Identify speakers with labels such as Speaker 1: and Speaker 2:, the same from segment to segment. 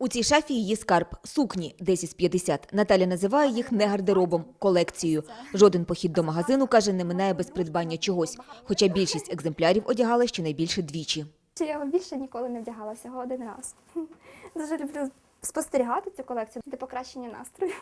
Speaker 1: У цій шафі її скарб сукні 10 з 50. Наталя називає їх не гардеробом, колекцією. Жоден похід до магазину каже, не минає без придбання чогось. Хоча більшість екземплярів одягала щонайбільше двічі.
Speaker 2: Я більше ніколи не вдягала, всього один раз. Дуже люблю спостерігати цю колекцію для покращення настрою.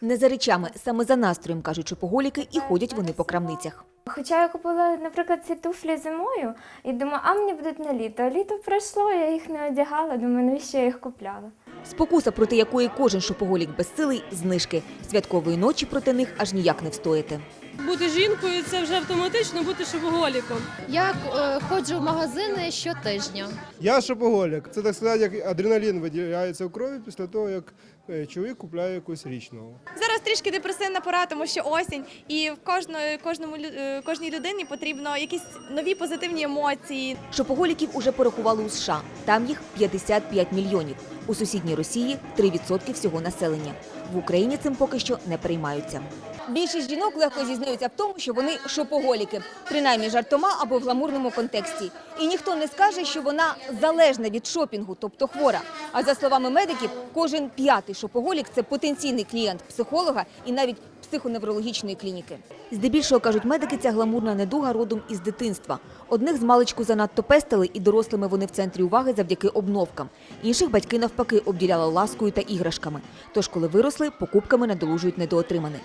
Speaker 1: Не за речами, саме за настроєм кажуть шопоголіки, і ходять вони по крамницях.
Speaker 2: Хоча я купила, наприклад, ці туфлі зимою і думаю, а мені будуть на літо. Літо пройшло, я їх не одягала, думаю, навіщо я їх купляла.
Speaker 1: Спокуса, проти якої кожен шопоголік безсилий – знижки. Святкової ночі проти них аж ніяк не встояти.
Speaker 3: Бути жінкою це вже автоматично бути шопоголіком.
Speaker 4: Я е, ходжу в магазини щотижня.
Speaker 5: Я шопоголік. Це так сказати, як адреналін виділяється в крові після того, як е, чоловік купляє якусь річ нову.
Speaker 6: Зараз трішки депресивна пора, тому що осінь, і в кожної, кожному е, кожній людині потрібно якісь нові позитивні емоції.
Speaker 1: Шопоголіків уже порахували у США. Там їх 55 мільйонів. У сусідній Росії 3% всього населення. В Україні цим поки що не переймаються. Більшість жінок легко зізнаються в тому, що вони шопоголіки, принаймні жартома або в гламурному контексті. І ніхто не скаже, що вона залежна від шопінгу, тобто хвора. А за словами медиків, кожен п'ятий шопоголік це потенційний клієнт психолога і навіть психоневрологічної клініки. Здебільшого кажуть медики, ця гламурна недуга родом із дитинства. Одних з маличку занадто пестили, і дорослими вони в центрі уваги завдяки обновкам. Інших батьки навпаки обділяли ласкою та іграшками. Тож, коли виросли, покупками надолужують недоотриманих.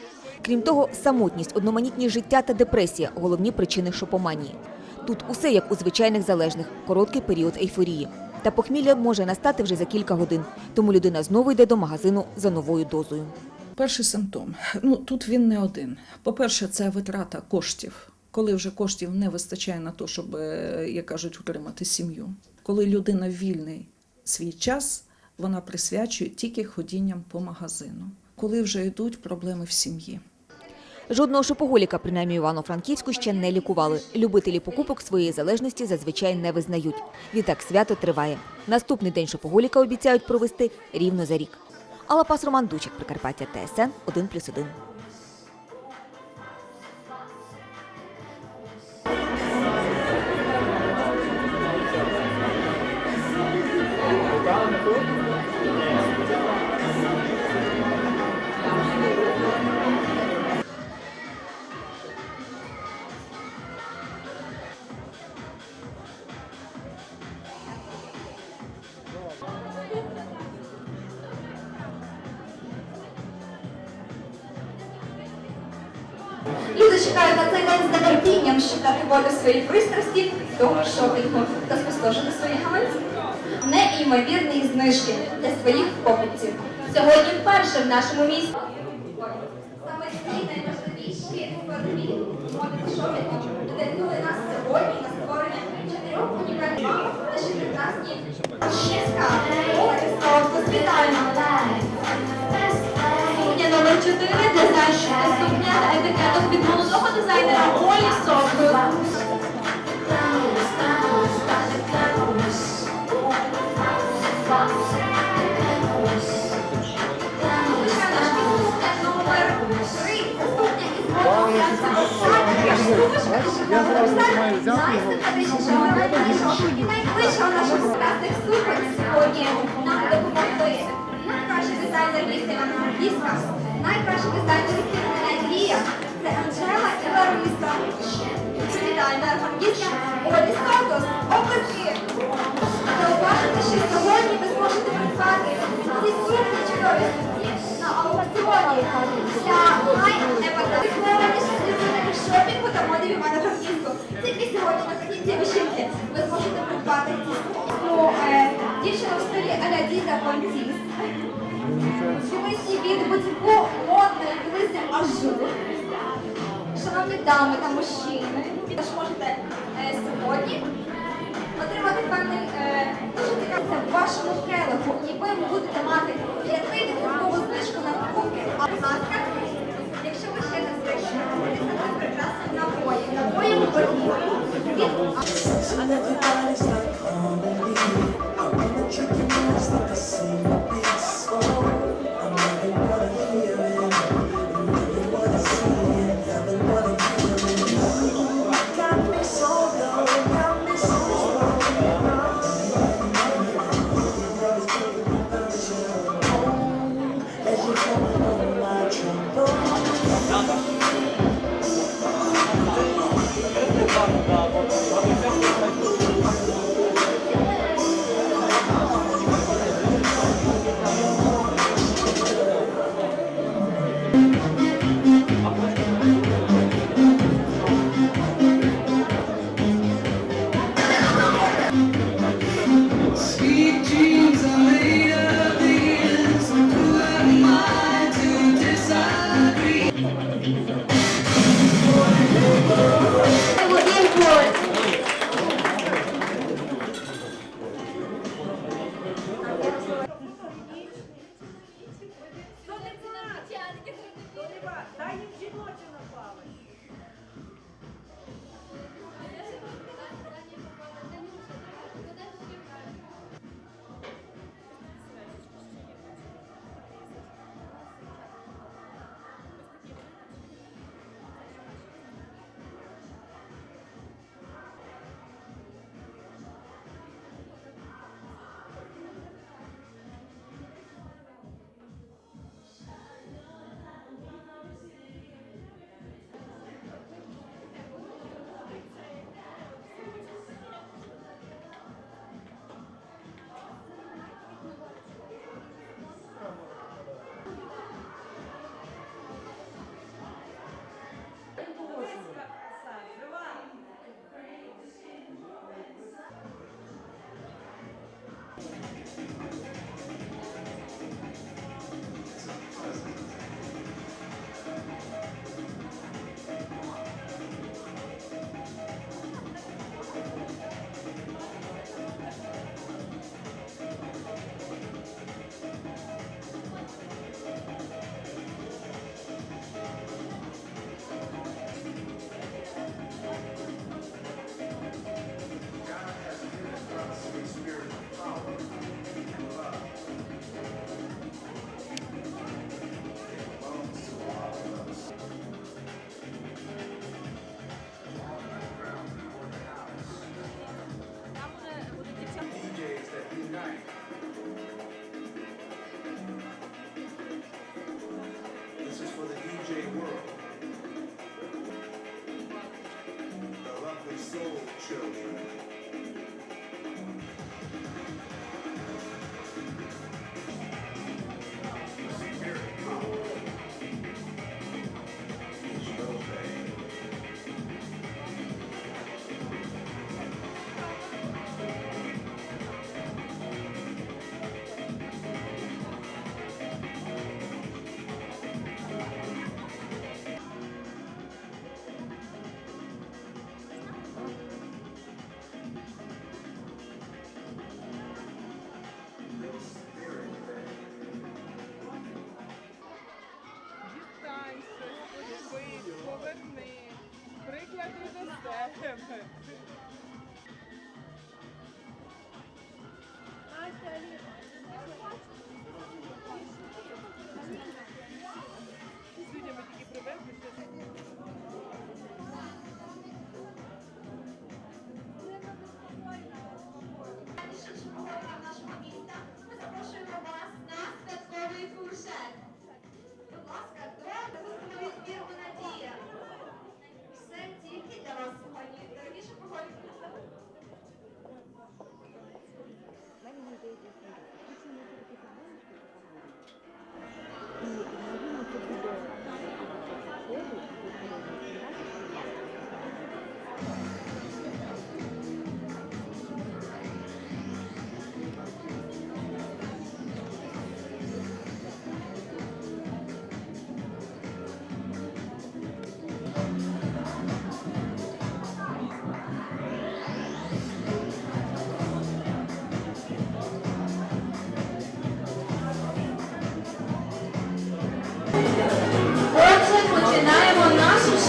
Speaker 1: Крім того, самотність, одноманітність життя та депресія головні причини шопоманії. Тут усе як у звичайних залежних, короткий період ейфорії. Та похмілля може настати вже за кілька годин, тому людина знову йде до магазину за новою дозою.
Speaker 7: Перший симптом. Ну тут він не один. По-перше, це витрата коштів. Коли вже коштів не вистачає на те, щоб, е, як кажуть, утримати сім'ю. Коли людина вільний свій час, вона присвячує тільки ходінням по магазину. Коли вже йдуть проблеми в сім'ї.
Speaker 1: Жодного шопоголіка, принаймні Івано-Франківську, ще не лікували. Любителі покупок своєї залежності зазвичай не визнають. Відтак свято триває. Наступний день шопоголіка обіцяють провести рівно за рік. Алапас Роман Дучик, Прикарпаття, ТСН 1+,1.
Speaker 8: Чекають на цей день з нетерпінням, щитати волю своїй пристрасті до шопінгу та спустошити свої гаманці. Неймовірні знижки для своїх покупців. Сьогодні вперше в нашому місті. Сукня етикеток від молодого дизайнера Олі Сокру. Сукня номер 3 сукня із і найближчого наших прекрасних суконь сьогодні нам допомогли найкращий дизайнер міста Івано-Франківська, найкращий дизайнер Англія, це Анжела і Лариса. Франківська, Олі Сотос, обласки. Зауважте, що сьогодні ви зможете придбати ці сукні чудові на аукціоні для найнеподобніших дизайнерів шопінгу та моди в Івано-Франківську. Тільки сьогодні на сторінці вишивки ви зможете придбати. Ну, е, дівчина в стилі аля Діда Франціз. Чомусь від бутику дивися ажур. Шановні дами та мужчини, ви ж можете е, сьогодні отримати певний е, дуже цікавий в вашому келиху, якою ви будете мати 5% знижку на покупки. А ласка, якщо ви ще не звикли, це прекрасні напої. Напої в боргівку від
Speaker 6: Отже,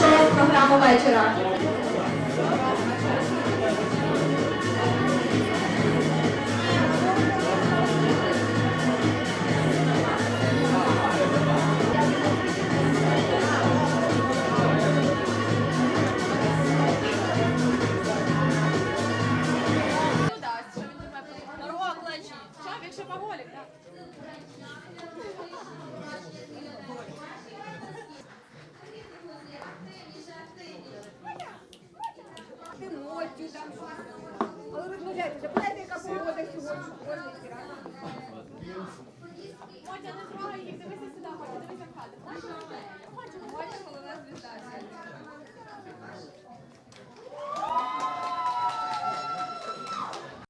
Speaker 6: સંસ્થાઓમાં સમાવેશ રાખવો Але розмовляйте, знаєте, яка погода сьогодні?